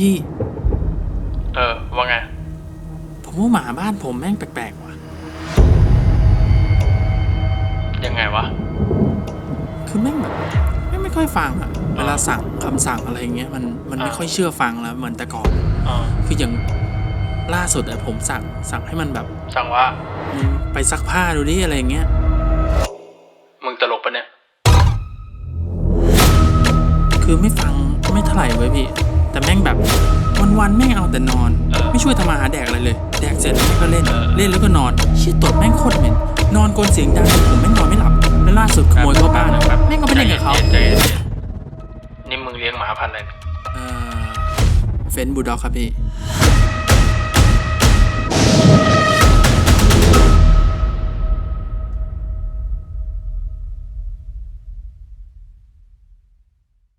พี่ เออ ว่าไง ผมว่าหมาบ้านผมแม่งแปลกๆว่ะ ยังไงวะ คือแม่งแบบแม่งไม่ค่อยฟังอะเวลาสั่งคำสั่งอะไรเงี้ยมันมันไม่อ่าค่อยเชื่อฟังแล้วเหมือนแต่ก่อนอ่าคืออย่างล่าสุดอะผมสั่งสั่งให้มันแบบสั่งว่า มึงไปซักผ้าดูดิอะไรเงี้ย มึงตลกปะเนี่ย คือไม่ฟังไม่เท่าไหร่เว้ยพี่ แต่แม่งแบบวันๆแม่งเอาแต่นอนเออไม่ช่วยทำมาหาแดกอะไรเลย แดกเสร็จแม่งก็เล่นเออเล่นแล้วก็นอนเชี่ยตดแม่งโคตรเหม็นนอนกลนเสียงดังจนผมแม่งนอนไม่หลับแล้วล่าสุดขโมยเข้าบ้านอะแม่งก็ไปเล่นกับเขาใจย็นใจเย็นนี่มึงเลี้ยงหมาพันธุ์อะไรเนี่ยเออเฟนบูลด็อกครับพี่